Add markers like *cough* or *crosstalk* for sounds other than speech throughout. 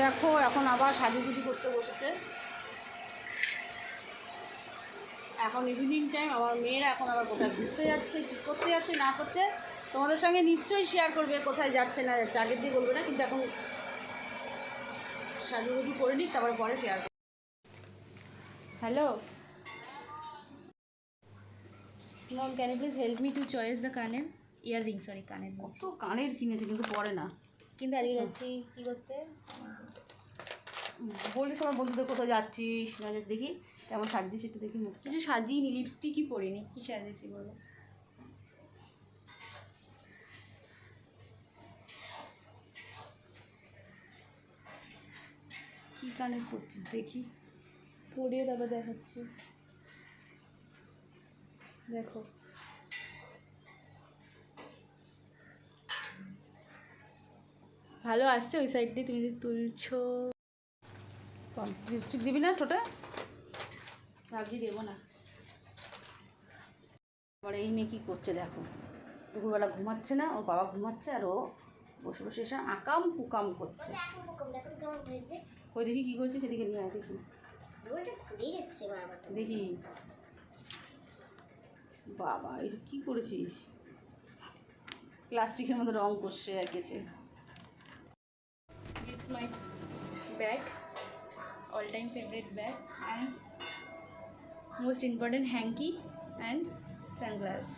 দেখো এখন আবার সাজুগুজু করতে বসেছে। এখন ইভিনিং টাইম আমার মেয়েরা এখন আবার কোথায় ঘুরতে যাচ্ছে কী করতে যাচ্ছে না করছে তোমাদের সঙ্গে নিশ্চয়ই শেয়ার করবে কোথায় যাচ্ছে না যাচ্ছে আগের দিয়ে বলবে না কিন্তু এখন সাজুগুজু করে নিক তারপরে পরে শেয়ার করবে। Hello Mom, can you please help me to choose the কানের? ইয়াররিং সরি কানের কত কানের কিনেছে কিন্তু পরে না। কিন্তু দাঁড়িয়ে যাচ্ছি কী করতে? বলিস আমার বন্ধুদের কোথাও যাচ্ছিস? না দেখি কেমন সাজছিস একটু দেখি মুখ কিছু সাজিয়ে লিপস্টিকই পরিনি। কী সাজিয়েছি বলো? কী কানের করছিস দেখি? পরিয়ে তারপর দেখাচ্ছি। দেখো। ভালো আসছে, ওই সাইড দিয়ে তুমি যদি তুলছো। লিপস্টিক দিবি না টোটা ভাবছি দেবো না। এবার এই মেয়ে কী করছে দেখো। দুপুরবেলা ঘুমাচ্ছে না, ওর বাবা ঘুমাচ্ছে আর ও বসে বসে এসে আকাম কুকাম করছে। ওই দেখি কী করছে, সেদিকে নিয়ে আয় দেখি। দেখি। বাবা এটা কী করেছিস? প্লাস্টিকের মধ্যে রং করছে এঁকেছে It's my bag, all time favorite bag, and most important hanky and sunglass.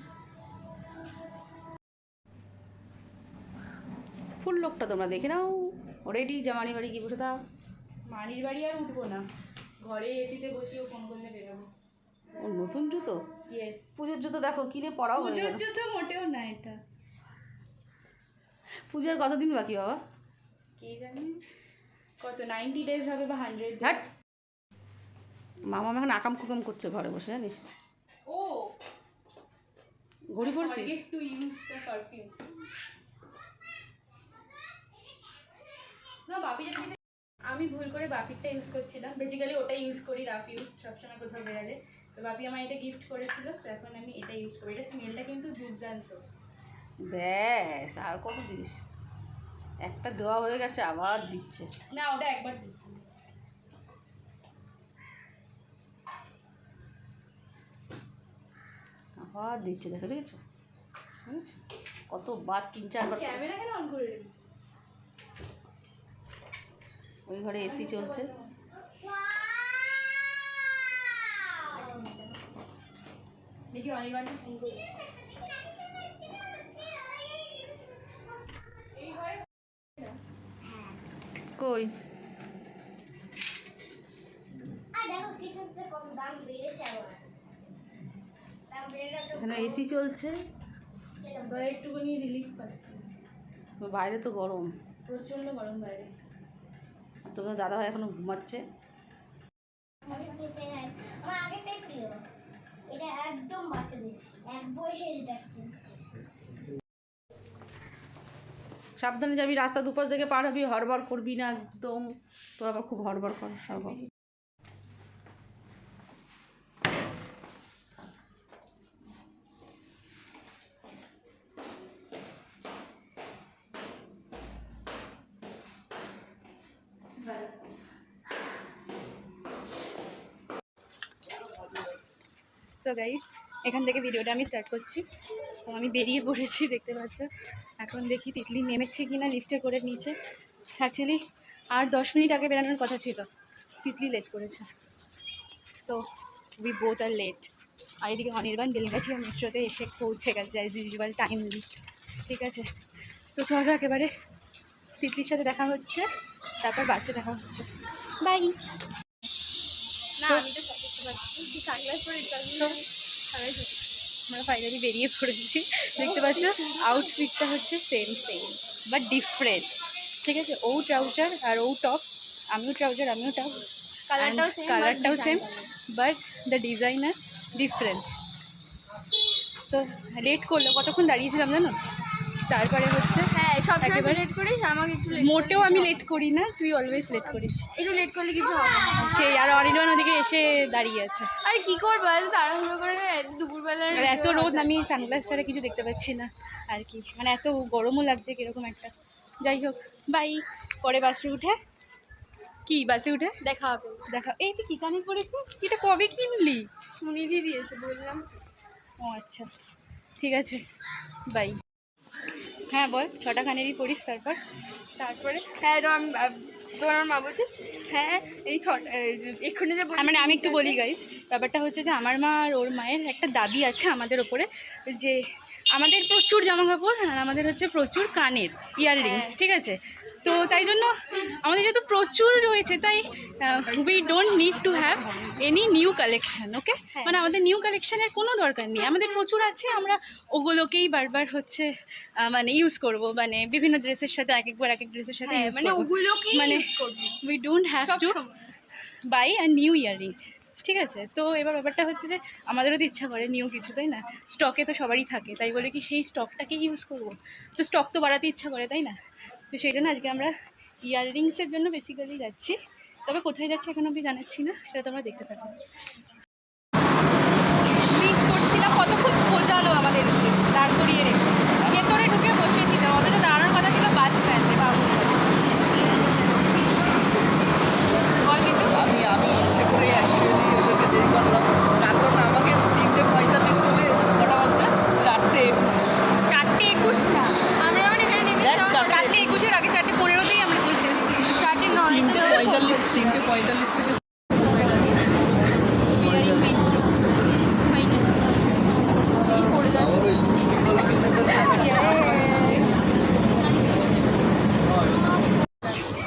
ফুল লোকটা তোমরা দেখে নাও। রেডি জামানি বাড়ি গিয়ে বসে থাক। মানির বাড়ি আর উঠবো না। ঘরে এসিতে বসিও ফোন করলে বেরোবো। ওর নতুন জুতো? ইয়েস পুজোর জুতো দেখো কিনে পড়াও পুজোর। জুতো মোটেও না এটা। পূজার কতদিন বাকি বাবা? কে জানে? কত নাইনটি ডেজ হবে বা হান্ড্রেড হ্যাট মামা এখন আকাম কুকাম করছে ঘরে বসে জানিস? ও! ঘড়ি পড়ছি? টু ইউজ দ্য পারফিউম না বাপি আমি ভুল করে বাপিরটা ইউজ করছিলাম বেসিক্যালি ওটা ইউজ করি রাফ ইউজ সবসময় কোথাও বেরালে। তো বাপি আমার এটা গিফট করেছিল তো এখন আমি এটা ইউজ করি। এটা স্মেলটা কিন্তু দুর্দান্ত। ব্যাস আর কত দিস একটা দেওয়া হয়ে গেছে আবার দিচ্ছে। না ওটা একবার দিচ্ছি। আবার দিচ্ছে দেখো দেখেছ? বুঝেছ কতবার তিন চারবার ক্যামেরা কেন অন করে ওই ঘরে এসি চলছে। দেখি ফোন করি কই? এখানে এসি চলছে। একটুখানি রিলিফ পাচ্ছি। বাইরে তো গরম। প্রচণ্ড গরম বাইরে। তোমার দাদাভাই এখনও ঘুমাচ্ছে? আমার প্রিয়। এটা একদম বাচ্চাদের। এক বয়সে দেখছে সাবধানে যাবি রাস্তা দুপাশ থেকে পার হবি, হড়বড় করবি না একদম। তোর আবার খুব হড়বড় কর সর্ব সো গাইস এখান থেকে ভিডিওটা আমি স্টার্ট করছি। তো আমি বেরিয়ে পড়েছি দেখতে পাচ্ছ। এখন দেখি তিতলি নেমেছে কি না লিফটে করে নিচে অ্যাকচুয়ালি আর দশ মিনিট আগে বেরানোর কথা ছিল। তিতলি লেট করেছে। So we both are late আর এদিকে অনির্বাণ বেলগাছি আর মেট্রোতে এসে পৌঁছে গেছে অ্যাজ ইউজুয়াল টাইমলি ঠিক আছে? তো চলো একেবারে তিতলির সাথে দেখা হচ্ছে তারপর বাসে দেখা হচ্ছে। বাই না আমি তো সব দেখতে পাচ্ছি। সানগ্লাস পরে আমরা ফাইনালি বেরিয়ে পড়েছি। দেখতে পাচ্ছ আউটফিটটা হচ্ছে সেম সেম বাট ডিফারেন্ট ঠিক আছে ও ট্রাউজার আর ও টপ আমিও ট্রাউজার আমিও টপ কালারটাও কালারটাও same but the designer different so late করল কতক্ষণ দাঁড়িয়েছিলাম জানো? তারপরে হচ্ছে হ্যাঁ সব একেবারে- লেট করিস আমাকে একটু মোটেও আমি লেট করি না তুই অলওয়েজ লেট করিস। একটু লেট করলে কিছু হবে সেই আর অনির্বাণ ওদিকে এসে দাঁড়িয়ে আছে। আরে কি করব তাড়াহুড়ো করে না এত দুপুরবেলা এত রোদ আমি সানগ্লাস ছাড়া কিছু দেখতে পাচ্ছি না আর কি। মানে এত গরমও লাগছে কীরকম একটা। যাই হোক বাই পরে বাসে উঠে। কি বাসে উঠে? দেখা হবে। দেখা এই তুই কি কানে পড়েছিস? এটা কবে কিনলি? সুনিধি দিয়েছে বললাম। ও আচ্ছা ঠিক আছে। বাই হ্যাঁ বল ছটা খানেরই পড়িস তারপর। তারপরে? হ্যাঁ তো আমি তোমার আমার মা বলছে হ্যাঁ এই ছটা এক্ষুনি যে হ্যাঁ, মানে আমি একটু বলি গাইস ব্যাপারটা হচ্ছে যে আমার মা আর ওর মায়ের একটা দাবি আছে আমাদের ওপরে যে আমাদের প্রচুর জামা কাপড় আর আমাদের হচ্ছে প্রচুর কানের ইয়াররিংস ঠিক আছে? তো তাই জন্য আমাদের যেহেতু প্রচুর রয়েছে তাই we don't need to have any new collection okay মানে আমাদের নিউ কালেকশানের কোনো দরকার নেই। আমাদের প্রচুর আছে আমরা ওগুলোকেই বারবার হচ্ছে মানে ইউজ করব। মানে বিভিন্ন ড্রেসের সাথে এক একবার এক এক ড্রেসের সাথে হ্যাঁ, মানে মানে we don't have to buy R new earring ঠিক আছে? তো এবার ব্যাপারটা হচ্ছে যে আমাদেরও তো ইচ্ছা করে নিউ কিছু তাই না? স্টকে তো সবারই থাকে তাই বলে কি সেই স্টকটাকে ইউজ করব? তো স্টক তো বাড়াতে ইচ্ছা করে তাই না? তো সেই জন্য আজকে আমরা ইয়াররিংসের জন্য বেসিক্যালি যাচ্ছি। তবে কোথায় যাচ্ছি এখন অবধি জানাচ্ছি না, সেটা দেখতে মিট করছিলাম কতক্ষণ খোঁজালো আমাদেরকে দাঁড় করিয়ে রেখে। ঢুকে কথা ছিল বল কিছু। আমি আমি ইচ্ছে করে অ্যাকচুয়ালি ওদেরকে দেরি করলাম। কারণ আমাকে তিনটে পঁয়তাল্লিশ হলে চারটে একুশের আগে চারটে পনেরোতেই আমরা চলে এসেছি চারটে নয় পঁয়তাল্লিশ তিনটে পঁয়তাল্লিশ থেকে এই পড়ে যাচ্ছে আমার ওই লিপস্টিকওয়ালা কিছুটা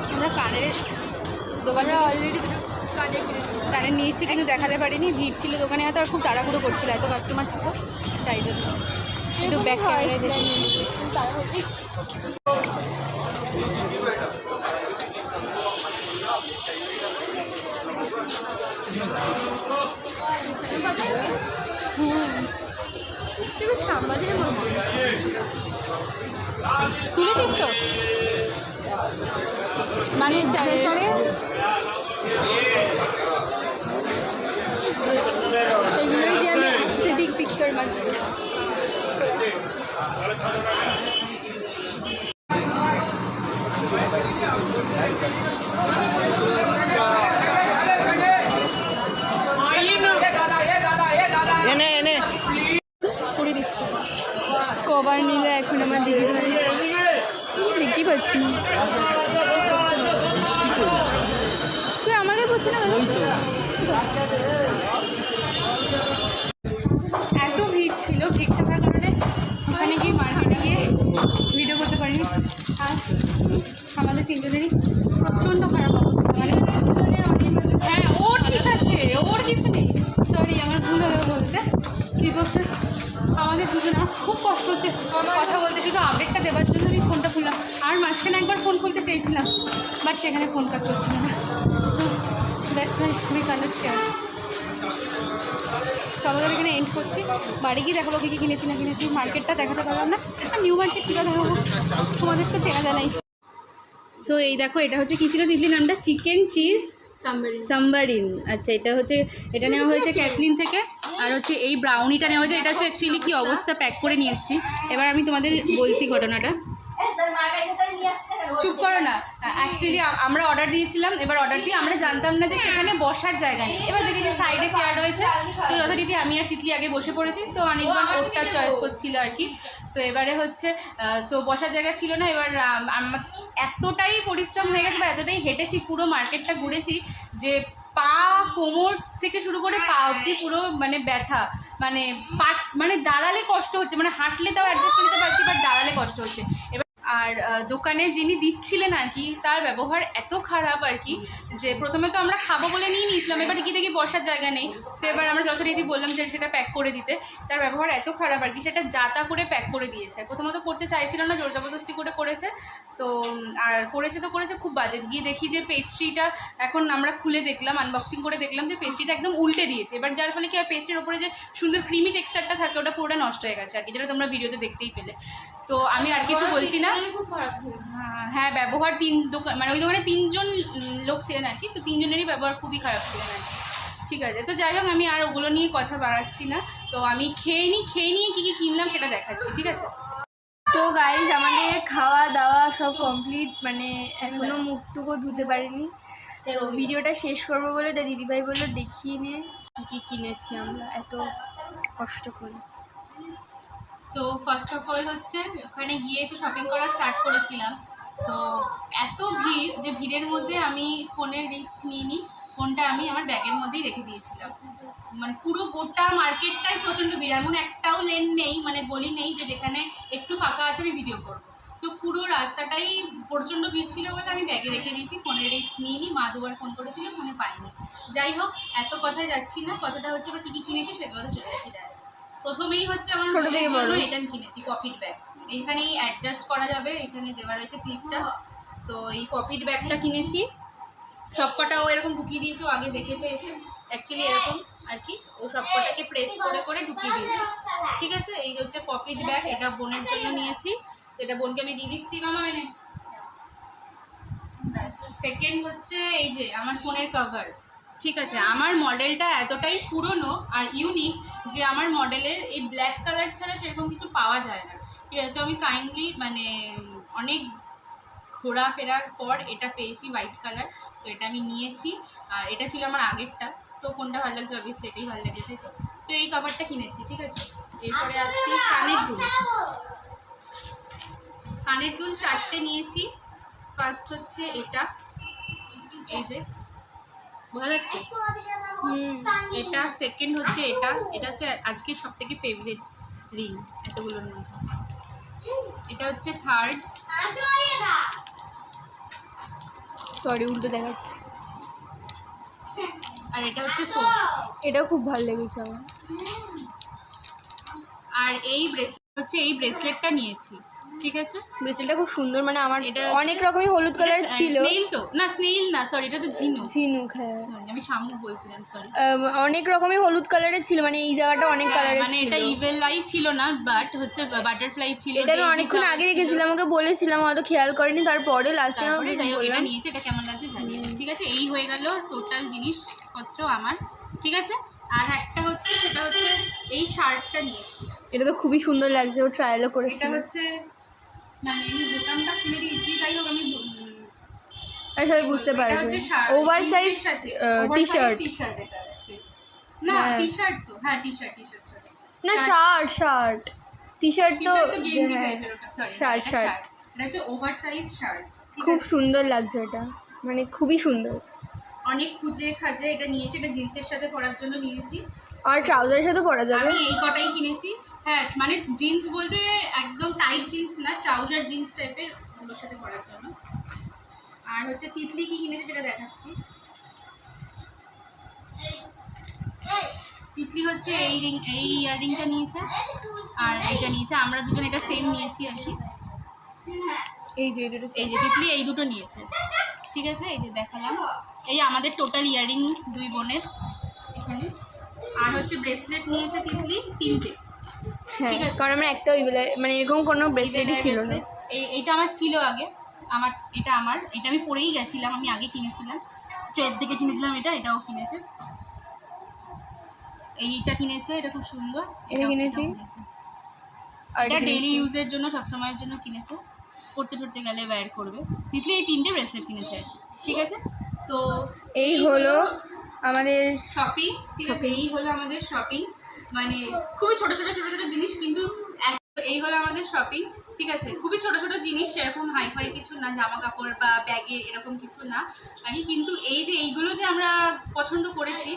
আমরা কানের দোকানে অলরেডি দুটো কিনেছি নিয়েছি কিন্তু দেখাতে পারিনি। ভিড় ছিল দোকানে এত আর খুব তাড়াহুড়ো করছিল এত কাস্টমার ছিল তাই জন্য। একটু ব্যাক তুলেছিস তো? মানে সরে এগুলোই দিয়ে আমি অ্যাস্থেটিক পিকচার বানাবো এনে এনে করে দিচ্ছি কভার নিলে এখন আমার দিদি দেখতেই পাচ্ছি না। তুই আমাকে বলছি না কেন? এত ভিড় ছিল ভিড় থাকার কারণে ওখানে গিয়ে মার্কেটে গিয়ে ভিডিও করতে পারিনি আর আমাদের তিনজনেরই প্রচণ্ড খারাপ অবস্থা। মানে হ্যাঁ ও ঠিক আছে ওর কিছু নেই। সরি আমার ভুল হলো বলতে। স্লিপারটা আমাদের দুজনের খুব কষ্ট হচ্ছে কথা বলতে। শুধু আপডেটটা দেওয়ার জন্য আমি ফোনটা খুললাম। আর মাঝখানে একবার ফোন খুলতে চেয়েছিলাম বাট সেখানে ফোন কাজ করছিল না। So that's my we connect share so আমাদের এখানে এন্ড করছি। বাড়ি গিয়ে দেখাবো কী কী কিনেছি না কিনেছি। মার্কেটটা দেখাতে পারলাম না। আর নিউ মার্কেট কী দেখাবো? তোমাদের তো চেনা জানাই। সো এই দেখো এটা হচ্ছে কি ছিল তিতলি নামটা? চিকেন চিজ সাম্বারিন আচ্ছা এটা হচ্ছে এটা নেওয়া হয়েছে ক্যাটলিন থেকে। আর হচ্ছে এই ব্রাউনিটা নেওয়া হয়েছে এটা হচ্ছে অ্যাকচুয়ালি কী অবস্থা? প্যাক করে নিয়ে এসেছি। এবার আমি তোমাদের বলছি ঘটনাটা। চুপ করো না। অ্যাকচুয়ালি আমরা অর্ডার দিয়েছিলাম এবার অর্ডার দিয়ে আমরা জানতাম না যে সেখানে বসার জায়গা নেই। এবার দেখি যে সাইডে চেয়ার রয়েছে। তো যথারীতি আমি আর তিতলি আগে বসে পড়েছি তো অনেকবার ওরটা চয়েস করছিল আর কি। তো এবারে হচ্ছে তো বসার জায়গা ছিল না এবার আমার এতটাই পরিশ্রম হয়ে গেছে বা এতটাই হেঁটেছি পুরো মার্কেটটা ঘুরেছি যে পা কোমর থেকে শুরু করে পা অবধি পুরো মানে ব্যথা মানে পা মানে দাঁড়ালে কষ্ট হচ্ছে মানে হাঁটলে তাও অ্যাডজাস্ট করতে পারছি বাট দাঁড়ালে কষ্ট হচ্ছে। এবার আর দোকানে যিনি দিচ্ছিলেন আর কি তার ব্যবহার এত খারাপ আর কি যে প্রথমে তো আমরা খাব বলে নিয়ে নিয়েছিলাম, এবার কি দেখি বসার জায়গা নেই। তো এবার আমরা যথারীতি বললাম যে সেটা প্যাক করে দিতে। তার ব্যবহার এত খারাপ আর কি সেটা যাতা করে প্যাক করে দিয়েছে। প্রথমত করতে চাইছিল না, জোর জবরদস্তি করে করেছে। তো, আর করেছে তো করেছে, খুব বাজে। গিয়ে দেখি যে পেস্ট্রিটা এখন আমরা খুলে দেখলাম আনবক্সিং করে দেখলাম যে পেস্ট্রিটা একদম উল্টে দিয়েছে। এবার যার ফলে কি আর পেস্ট্রির ওপরে যে সুন্দর ক্রিমি টেক্সচারটা থাকে, ওটা পুরোটা নষ্ট হয়ে গেছে আর কি যেটা তোমরা ভিডিওতে দেখতেই পেলে। তো আমি আর কিছু বলছি না। হ্যাঁ, হ্যাঁ ব্যবহার তিন দোকান মানে ওই দোকানে তিনজন লোক ছিলেন আর কি তো তিনজনেরই ব্যবহার খুবই খারাপ ছিলেন আর কি। ঠিক আছে তো যাই হোক আমি আর ওগুলো নিয়ে কথা বাড়াচ্ছি না। তো আমি খেয়ে নিই খেয়ে নিয়ে কী কী কিনলাম সেটা দেখাচ্ছি ঠিক আছে? তো গাইজ আমাদের খাওয়া দাওয়া সব কমপ্লিট মানে এখনও মুখটুকু ধুতে পারিনি। তো ভিডিওটা শেষ করব বলে তা দিদিভাই বলল দেখিয়ে নে। কী কী কিনেছি আমরা এত কষ্ট করে। তো ফার্স্ট অফ অল হচ্ছে, ওখানে গিয়ে তো শপিং করা স্টার্ট করেছিলাম। তো এত ভিড় যে ভিড়ের মধ্যে আমি ফোনের রিস্ক নিইনি ফোনটা আমি আমার ব্যাগের মধ্যেই রেখে দিয়েছিলাম। মানে পুরো গোটা মার্কেটটাই প্রচণ্ড ভিড়, এমন একটাও লেন নেই মানে গলি নেই যে যেখানে একটু ফাঁকা আছে আমি ভিডিও করব। তো পুরো রাস্তাটাই প্রচণ্ড ভিড় ছিল বলে আমি ব্যাগে রেখে দিয়েছি ফোনের রিস্ক নিইনি, মা দুবার ফোন করেছিল ফোনে পাইনি। যাই হোক, এত কথায় যাচ্ছি না, কথাটা হচ্ছে এবার কী কী কিনেছি সেগুলোতে চলে আসি। প্রথমেই হচ্ছে আমার ছোট থেকে বড়। এটা কিনেছি পকেট ব্যাগ এখানেই অ্যাডজাস্ট করা যাবে এখানে দেওয়া রয়েছে ক্লিপটা তো এই পকেট ব্যাগটা কিনেছি। সবকটা ও এরকম ঢুকিয়ে দিয়েছে আগে দেখেছে এসে। অ্যাকচুয়ালি এরকম আর কি ও সবকটাকে প্রেস করে করে ঢুকিয়ে দিয়েছে। ঠিক আছে? এই হচ্ছে পকেট ব্যাগ এটা বোনের জন্য নিয়েছি। এটা বোনকে আমি দিয়ে দিচ্ছি মামা মেনে সেকেন্ড হচ্ছে এই যে আমার ফোনের কভার ঠিক আছে আমার মডেলটা এতটাই পুরনো আর ইউনিক যে আমার মডেলের এই ব্ল্যাক কালার ছাড়া সেরকম কিছু পাওয়া যায় না। ঠিক আছে তো আমি কাইন্ডলি মানে অনেক ঘোরাফেরার পর এটা পেয়েছি হোয়াইট কালার তো এটা আমি নিয়েছি। আর এটা ছিল আমার আগেরটা তো কোনটা ভালো লাগছে অবভিয়াসলি এটাই ভালো লেগেছে তো। তো এই কভারটা কিনেছি ঠিক আছে? এরপরে আসছি কানের দুল কানের দুল। চারটে নিয়েছি ফার্স্ট হচ্ছে এটা এই যে বোঝা যাচ্ছে? এটা সেকেন্ড হচ্ছে এটা। এটা হচ্ছে আজকে সব থেকে ফেভারিট রিং এতগুলোর মধ্যে এটা হচ্ছে থার্ড সরি উল্টো দেখাচ্ছে। আর এটা হচ্ছে ফোর্থ এটাও খুব ভালো লেগেছে আমার। আর এই ব্রেসলেট হচ্ছে এই ব্রেসলেটটা নিয়েছি। ঠিক আছে? ব্রেসলেটটা খুব সুন্দর মানে আমার এটা অনেক রকমই হলুদ কালার ছিল। স্নেইল তো? না স্নেইল না সরি এটা তো ঝিনু ঝিনুক হ্যাঁ। আমি শামুক বলছিলাম সরি অনেক রকমই হলুদ কালারের ছিল মানে এই জায়গাটা অনেক কালারের মানে এটা ইভেল লাই ছিল না বাট হচ্ছে বাটারফ্লাই ছিল এটা আমি অনেকক্ষণ আগে ছিল। রেখেছিলাম ওকে বলেছিলাম হয়তো খেয়াল করেনি তারপরে লাস্টে হোক এটা নিয়েছে এটা কেমন লাগছে জানি ঠিক আছে এই হয়ে গেল টোটাল জিনিসপত্র আমার। ঠিক আছে? আর একটা হচ্ছে সেটা হচ্ছে এই শার্টটা নিয়েছি। এটা তো খুবই সুন্দর লাগছে ও ট্রায়ালও করেছে এটা হচ্ছে মানে আমি বোতামটা খুলে দিয়েছি যাই হোক আমি আর সবাই বুঝতে পারবে। Over size T shirt. না। টি শার্ট তো হ্যাঁ টি শার্ট টি শার্ট না শার্ট শার্ট। টি শার্ট তো শার্ট শার্ট। এটা হচ্ছে ওভার সাইজ শার্ট খুব সুন্দর লাগছে এটা। মানে খুবই সুন্দর। অনেক খুঁজে খাজে এটা নিয়েছি এটা জিন্সের সাথে পরার জন্য নিয়েছি। আর ট্রাউজারের সাথে পরা যাবে। আমি এই কটাই কিনেছি। হ্যাঁ মানে জিন্স বলতে একদম টাইট জিন্স না ট্রাউজার জিন্স টাইপের ওগুলোর সাথে পরার জন্য। আর হচ্ছে তিতলি কি কিনেছে সেটা দেখাচ্ছি। তিতলি হচ্ছে এই রিং এই ইয়াররিংটা নিয়েছে আর এইটা নিয়েছে আমরা দুজন এটা সেম নিয়েছি আর কি। এই যে এটা এই যে তিতলি এই দুটো নিয়েছে। ঠিক আছে? এই যে দেখালাম। এই আমাদের টোটাল ইয়াররিং দুই বোনের এখানে। আর হচ্ছে ব্রেসলেট নিয়েছে তিতলি তিনটে। হ্যাঁ ঠিক আছে। কারণ আমার একটা ওই বেলায় মানে এরকম কোনো ব্রেসলেটই ছিল না। এই এইটা আমার ছিল আগে। আমার এটা আমার। এটা আমি পরেই গেছিলাম আমি আগে কিনেছিলাম। ট্রেড থেকে কিনেছিলাম এটা এটাও কিনেছে। এইটা কিনেছে এটা খুব সুন্দর। এটা কিনেছি। এটা এটা ডেইলি ইউজের জন্য সবসময়ের জন্য কিনেছে। পড়তে পড়তে গেলে ওয়্যার করবে। তিতলি এই তিনটে ব্রেসলেট কিনেছে। ঠিক আছে? তো এই হলো আমাদের শপিং ঠিক আছে? এই হলো আমাদের শপিং মানে খুবই ছোট ছোট ছোট ছোট জিনিস কিন্তু এই হলো আমাদের শপিং ঠিক আছে? খুবই ছোট ছোট জিনিস, সেরকম হাইফাই কিছু না জামা কাপড় বা ব্যাগে এরকম কিছু না কি। কিন্তু এই যে এইগুলো যে আমরা পছন্দ করেছি,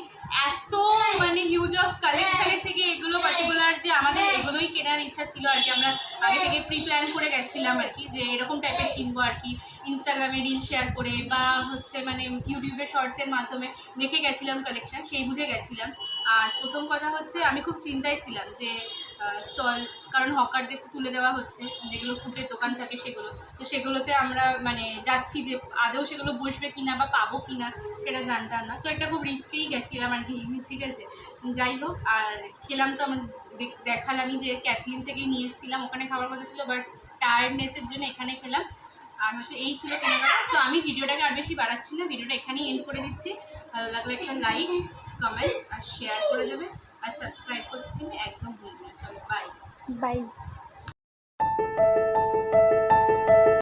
এত মানে হিউজ অফ কালেকশনের থেকে এগুলো পার্টিকুলার যে আমাদের এগুলোই কেনার ইচ্ছা ছিল আর কি। আমরা আগে থেকে প্রি প্ল্যান করে গেছিলাম আর কি, যে এরকম টাইপের কিনবো আর কি। ইনস্টাগ্রামে রিল শেয়ার করে বা হচ্ছে মানে ইউটিউবে শর্টসের মাধ্যমে দেখে গেছিলাম কালেকশন সেই বুঝে গেছিলাম। আর প্রথম কথা হচ্ছে, আমি খুব চিন্তায় ছিলাম যে স্টল, কারণ হকারদের তুলে দেওয়া হচ্ছে, যেগুলো ফুটের দোকান থাকে সেগুলো। তো সেগুলোতে আমরা মানে যাচ্ছি যে আদৌ সেগুলো বসবে কিনা বা পাবো কিনা সেটা জানতাম না। তো একটা খুব রিস্কেই গেছিলাম আর কি, *laughs* ঠিক আছে। যাই হোক, আর খেলাম তো আমার দেখ- দেখালামই যে ক্যাথলিন থেকেই নিয়ে এসেছিলাম, ওখানে খাবার কথা ছিল বাট টায়ার্ডনেসের জন্য এখানে খেলাম। আর হচ্ছে এই ছিল কেনাকাটা। তো আমি ভিডিওটাকে আর বেশি বাড়াচ্ছি না, ভিডিওটা এখানেই এন্ড করে দিচ্ছি। ভালো লাগলে একটা লাইক কমেন্ট আর শেয়ার করে দেবে। আর সাবস্ক্রাইব করতে কিন্তু একদম ভুলবে না চলো বাই বাই